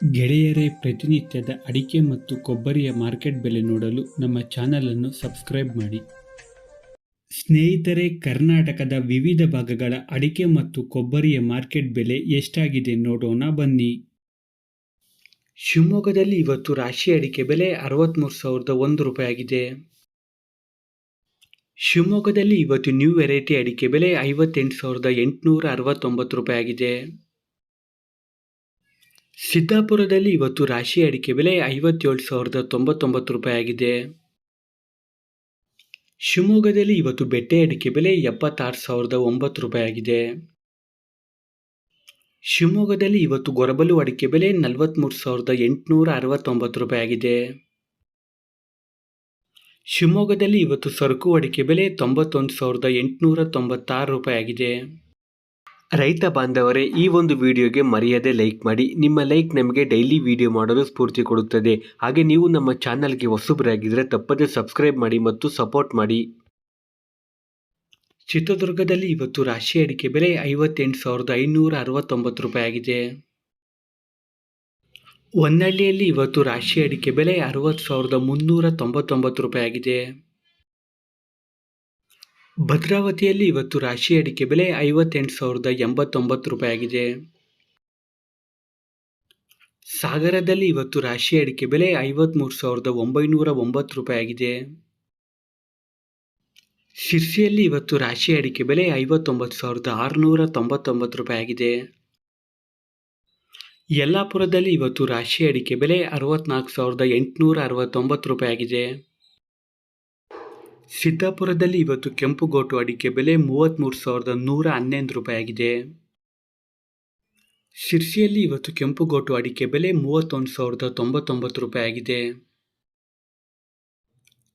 ಗೆಳೆಯರೇ, ಪ್ರತಿನಿತ್ಯದ ಅಡಿಕೆ ಮತ್ತು ಕೊಬ್ಬರಿಯ ಮಾರ್ಕೆಟ್ ಬೆಲೆ ನೋಡಲು ನಮ್ಮ ಚಾನಲನ್ನು ಸಬ್ಸ್ಕ್ರೈಬ್ ಮಾಡಿ. ಸ್ನೇಹಿತರೆ, ಕರ್ನಾಟಕದ ವಿವಿಧ ಭಾಗಗಳ ಅಡಿಕೆ ಮತ್ತು ಕೊಬ್ಬರಿಯ ಮಾರ್ಕೆಟ್ ಬೆಲೆ ಎಷ್ಟಾಗಿದೆ ನೋಡೋಣ ಬನ್ನಿ. ಶಿವಮೊಗ್ಗದಲ್ಲಿ ಇವತ್ತು ರಾಶಿ ಅಡಿಕೆ ಬೆಲೆ ಅರವತ್ತ್ಮೂರು ಸಾವಿರದ ಒಂದು ರೂಪಾಯಿ ಆಗಿದೆ. ಶಿವಮೊಗ್ಗದಲ್ಲಿ ಇವತ್ತು ನ್ಯೂ ವೆರೈಟಿ ಅಡಿಕೆ ಬೆಲೆ ಐವತ್ತೆಂಟು ಸಾವಿರದ ಎಂಟುನೂರ ಅರವತ್ತೊಂಬತ್ತು ರೂಪಾಯಿ ಆಗಿದೆ. ಸಿದ್ದಾಪುರದಲ್ಲಿ ಇವತ್ತು ರಾಶಿ ಅಡಿಕೆ ಬೆಲೆ ಐವತ್ತೇಳು ಸಾವಿರದ ತೊಂಬತ್ತೊಂಬತ್ತು ರೂಪಾಯಿ ಆಗಿದೆ. ಶಿವಮೊಗ್ಗದಲ್ಲಿ ಇವತ್ತು ಬೆಟ್ಟೆ ಅಡಿಕೆ ಬೆಲೆ ಎಪ್ಪತ್ತಾರು ಸಾವಿರದ ಒಂಬತ್ತು ರೂಪಾಯಿ ಆಗಿದೆ. ಶಿವಮೊಗ್ಗದಲ್ಲಿ ಇವತ್ತು ಗೊರಬಲು ಅಡಿಕೆ ಬೆಲೆ ನಲವತ್ತ್ಮೂರು ಸಾವಿರದ ಎಂಟುನೂರ ಅರವತ್ತೊಂಬತ್ತು ರೂಪಾಯಿ ಆಗಿದೆ. ಶಿವಮೊಗ್ಗದಲ್ಲಿ ಇವತ್ತು ಸರಕು ಅಡಿಕೆ ಬೆಲೆ ತೊಂಬತ್ತೊಂದು ಸಾವಿರದ ಎಂಟುನೂರ ತೊಂಬತ್ತಾರು ರೂಪಾಯಿ ಆಗಿದೆ. ರೈತ ಬಾಂಧವರೇ, ಈ ಒಂದು ವಿಡಿಯೋಗೆ ಮರೆಯದೆ ಲೈಕ್ ಮಾಡಿ. ನಿಮ್ಮ ಲೈಕ್ ನಮಗೆ ಡೈಲಿ ವಿಡಿಯೋ ಮಾಡಲು ಸ್ಫೂರ್ತಿ ಕೊಡುತ್ತದೆ. ಹಾಗೆ ನೀವು ನಮ್ಮ ಚಾನಲ್ಗೆ ಹೊಸಬರಾಗಿದ್ದರೆ ತಪ್ಪದೆ ಸಬ್ಸ್ಕ್ರೈಬ್ ಮಾಡಿ ಮತ್ತು ಸಪೋರ್ಟ್ ಮಾಡಿ. ಚಿತ್ರದುರ್ಗದಲ್ಲಿ ಇವತ್ತು ರಾಶಿ ಅಡಿಕೆ ಬೆಲೆ ಐವತ್ತೆಂಟು ಸಾವಿರದ ಐನೂರ ಅರವತ್ತೊಂಬತ್ತು ರೂಪಾಯಿ ಆಗಿದೆ. ಹೊನ್ನಳ್ಳಿಯಲ್ಲಿ ಇವತ್ತು ರಾಶಿ ಅಡಿಕೆ ಬೆಲೆ ಅರವತ್ತು ಸಾವಿರದ ಮುನ್ನೂರ ತೊಂಬತ್ತೊಂಬತ್ತು ರೂಪಾಯಿ ಆಗಿದೆ. ಭದ್ರಾವತಿಯಲ್ಲಿ ಇವತ್ತು ರಾಶಿ ಅಡಿಕೆ ಬೆಲೆ ಐವತ್ತೆಂಟು ಸಾವಿರದ ಎಂಬತ್ತೊಂಬತ್ತು ರೂಪಾಯಿ ಆಗಿದೆ ಸಾಗರದಲ್ಲಿ ಇವತ್ತು ರಾಶಿ ಅಡಿಕೆ ಬೆಲೆ ಐವತ್ತ್ಮೂರು ಸಾವಿರದ ಒಂಬೈನೂರ ಒಂಬತ್ತು ರೂಪಾಯಿ ಆಗಿದೆ ಶಿರ್ಸಿಯಲ್ಲಿ ಇವತ್ತು ರಾಶಿ ಅಡಿಕೆ ಬೆಲೆ ಐವತ್ತೊಂಬತ್ತು ಸಾವಿರದ ಆರುನೂರ ತೊಂಬತ್ತೊಂಬತ್ತು ರೂಪಾಯಿ ಆಗಿದೆ ಯಲ್ಲಾಪುರದಲ್ಲಿ ಇವತ್ತು ರಾಶಿ ಅಡಿಕೆ ಬೆಲೆ ಅರವತ್ನಾಲ್ಕು ಸಾವಿರದ ಎಂಟುನೂರ ಅರವತ್ತೊಂಬತ್ತು ರೂಪಾಯಿ ಆಗಿದೆ ಸಿದ್ದಾಪುರದಲ್ಲಿ ಇವತ್ತು ಕೆಂಪುಗೋಟು ಅಡಿಕೆ ಬೆಲೆ ಮೂವತ್ತ್ಮೂರು ಸಾವಿರದ ನೂರ ಹನ್ನೊಂದು ರೂಪಾಯಿ ಆಗಿದೆ ಶಿರ್ಸಿಯಲ್ಲಿ ಇವತ್ತು ಕೆಂಪುಗೋಟು ಅಡಿಕೆ ಬೆಲೆ ಮೂವತ್ತೊಂದು ಸಾವಿರದ ತೊಂಬತ್ತೊಂಬತ್ತು ರೂಪಾಯಿ ಆಗಿದೆ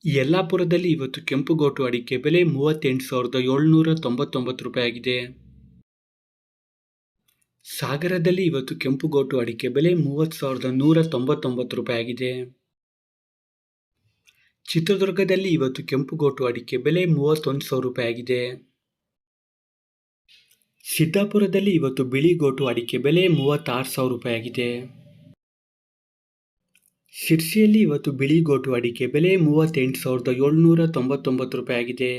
ಯಲ್ಲಾಪುರದಲ್ಲಿ ಇವತ್ತು ಕೆಂಪುಗೋಟು ಅಡಿಕೆ ಬೆಲೆ ಮೂವತ್ತೆಂಟು ಸಾವಿರದ ಏಳ್ನೂರ ತೊಂಬತ್ತೊಂಬತ್ತು ರೂಪಾಯಿ ಆಗಿದೆ ಸಾಗರದಲ್ಲಿ ಇವತ್ತು ಕೆಂಪುಗೋಟು ಅಡಿಕೆ ಬೆಲೆ ಮೂವತ್ತು ಸಾವಿರದ ನೂರ ತೊಂಬತ್ತೊಂಬತ್ತು ರೂಪಾಯಿ ಆಗಿದೆ ಚಿತ್ರದುರ್ಗದಲ್ಲಿ ಇವತ್ತು ಕೆಂಪುಗೋಟು ಅಡಿಕೆ ಬೆಲೆ ಮೂವತ್ತೊಂದು ಸಾವಿರ ರೂಪಾಯಿ ಆಗಿದೆ ಸಿದ್ದಾಪುರದಲ್ಲಿ ಇವತ್ತು ಬಿಳಿಗೋಟು ಅಡಿಕೆ ಬೆಲೆ ಮೂವತ್ತಾರು ಸಾವಿರ ರೂಪಾಯಿ ಆಗಿದೆ ಶಿರ್ಸಿಯಲ್ಲಿ ಇವತ್ತು ಬಿಳಿಗೋಟು ಅಡಿಕೆ ಬೆಲೆ ಮೂವತ್ತೆಂಟು ಸಾವಿರದ ಏಳ್ನೂರ ತೊಂಬತ್ತೊಂಬತ್ತು ರೂಪಾಯಿ ಆಗಿದೆ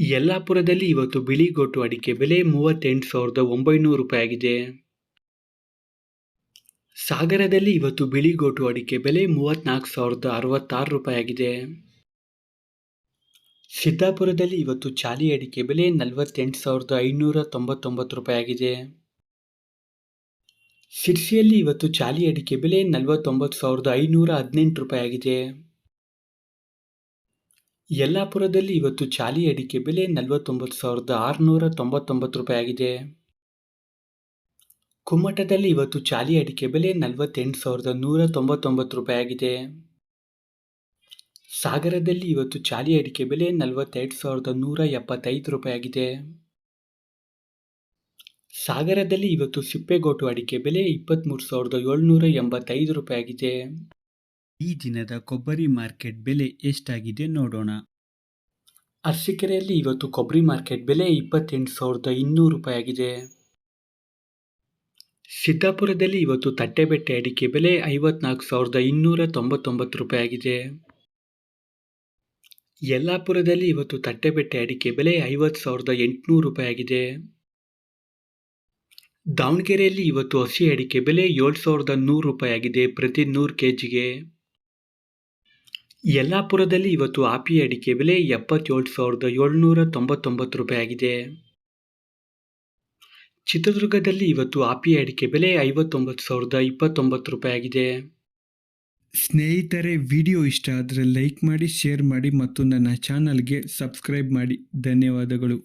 ಯಲ್ಲಾಪುರದಲ್ಲಿ ಇವತ್ತು ಬಿಳಿಗೋಟು ಅಡಿಕೆ ಬೆಲೆ ಮೂವತ್ತೆಂಟು ಸಾವಿರದ ಒಂಬೈನೂರು ರೂಪಾಯಿ ಆಗಿದೆ ಸಾಗರದಲ್ಲಿ ಇವತ್ತು ಬಿಳಿಗೋಟು ಅಡಿಕೆ ಬೆಲೆ ಮೂವತ್ತ್ನಾಲ್ಕು ಸಾವಿರದ ಅರವತ್ತಾರು ರೂಪಾಯಿಯಾಗಿದೆ. ಸಿದ್ದಾಪುರದಲ್ಲಿ ಇವತ್ತು ಚಾಲಿ ಅಡಿಕೆ ಬೆಲೆ ನಲವತ್ತೆಂಟು ಸಾವಿರದ ಐನೂರ ತೊಂಬತ್ತೊಂಬತ್ತು ರೂಪಾಯಿಯಾಗಿದೆ. ಶಿರ್ಸಿಯಲ್ಲಿ ಇವತ್ತು ಚಾಲಿ ಅಡಿಕೆ ಬೆಲೆ ನಲವತ್ತೊಂಬತ್ತು ಸಾವಿರದ ಐನೂರ ಹದಿನೆಂಟು ರೂಪಾಯಿಯಾಗಿದೆ. ಯಲ್ಲಾಪುರದಲ್ಲಿ ಇವತ್ತು ಚಾಲಿ ಅಡಿಕೆ ಬೆಲೆ ನಲವತ್ತೊಂಬತ್ತು ಸಾವಿರದ ಆರುನೂರ ತೊಂಬತ್ತೊಂಬತ್ತು ರೂಪಾಯಿ ಆಗಿದೆ ಕುಮ್ಮಟದಲ್ಲಿ ಇವತ್ತು ಚಾಲಿ ಅಡಿಕೆ ಬೆಲೆ ನಲವತ್ತೆಂಟು ಸಾವಿರದ ನೂರ ತೊಂಬತ್ತೊಂಬತ್ತು ರೂಪಾಯಿ ಆಗಿದೆ ಸಾಗರದಲ್ಲಿ ಇವತ್ತು ಚಾಲಿ ಅಡಿಕೆ ಬೆಲೆ ನಲವತ್ತೆರಡು ಸಾವಿರದ ನೂರ ಎಪ್ಪತ್ತೈದು ರೂಪಾಯಿ ಆಗಿದೆ ಸಾಗರದಲ್ಲಿ ಇವತ್ತು ಸಿಪ್ಪೆಗೋಟು ಅಡಿಕೆ ಬೆಲೆ ಇಪ್ಪತ್ತ್ಮೂರು ಸಾವಿರದ ಏಳ್ನೂರ ಎಂಬತ್ತೈದು ರೂಪಾಯಿ ಆಗಿದೆ ಈ ದಿನದ ಕೊಬ್ಬರಿ ಮಾರ್ಕೆಟ್ ಬೆಲೆ ಎಷ್ಟಾಗಿದೆ ನೋಡೋಣ. ಅರಸೀಕೆರೆಯಲ್ಲಿ ಇವತ್ತು ಕೊಬ್ಬರಿ ಮಾರ್ಕೆಟ್ ಬೆಲೆ ಇಪ್ಪತ್ತೆಂಟು ಸಾವಿರದ ಇನ್ನೂರು ರೂಪಾಯಿ ಆಗಿದೆ ಸಿದ್ದಾಪುರದಲ್ಲಿ ಇವತ್ತು ತಟ್ಟೆಬೆಟ್ಟೆ ಅಡಿಕೆ ಬೆಲೆ ಐವತ್ನಾಲ್ಕು ಸಾವಿರದ ಇನ್ನೂರ ತೊಂಬತ್ತೊಂಬತ್ತು ರೂಪಾಯಿ ಆಗಿದೆ. ಯಲ್ಲಾಪುರದಲ್ಲಿ ಇವತ್ತು ತಟ್ಟೆಬೆಟ್ಟೆ ಅಡಿಕೆ ಬೆಲೆ ಐವತ್ತು ಸಾವಿರದ ಎಂಟುನೂರು ರೂಪಾಯಿ ಆಗಿದೆ. ದಾವಣಗೆರೆಯಲ್ಲಿ ಇವತ್ತು ಹಸಿ ಅಡಿಕೆ ಬೆಲೆ ಏಳು ಸಾವಿರದ ನೂರು ರೂಪಾಯಿ ಆಗಿದೆ ಪ್ರತಿ ನೂರು ಕೆ ಜಿಗೆ ಯಲ್ಲಾಪುರದಲ್ಲಿ ಇವತ್ತು ಆಪಿ ಅಡಿಕೆ ಬೆಲೆ ಎಪ್ಪತ್ತೇಳು ಸಾವಿರದ ಏಳ್ನೂರ ತೊಂಬತ್ತೊಂಬತ್ತು ರೂಪಾಯಿ ಆಗಿದೆ. ಚಿತ್ರದುರ್ಗದಲ್ಲಿ ಇವತ್ತು ಆಪಿ ಅಡಿಕೆ ಬೆಲೆ ಐವತ್ತೊಂಬತ್ತು ಸಾವಿರದ ಇಪ್ಪತ್ತೊಂಬತ್ತು ರೂಪಾಯಿ ಆಗಿದೆ. ಸ್ನೇಹಿತರೆ, ವಿಡಿಯೋ ಇಷ್ಟ ಆದರೆ ಲೈಕ್ ಮಾಡಿ, ಶೇರ್ ಮಾಡಿ ಮತ್ತು ನನ್ನ ಚಾನಲ್ಗೆ ಸಬ್ಸ್ಕ್ರೈಬ್ ಮಾಡಿ. ಧನ್ಯವಾದಗಳು.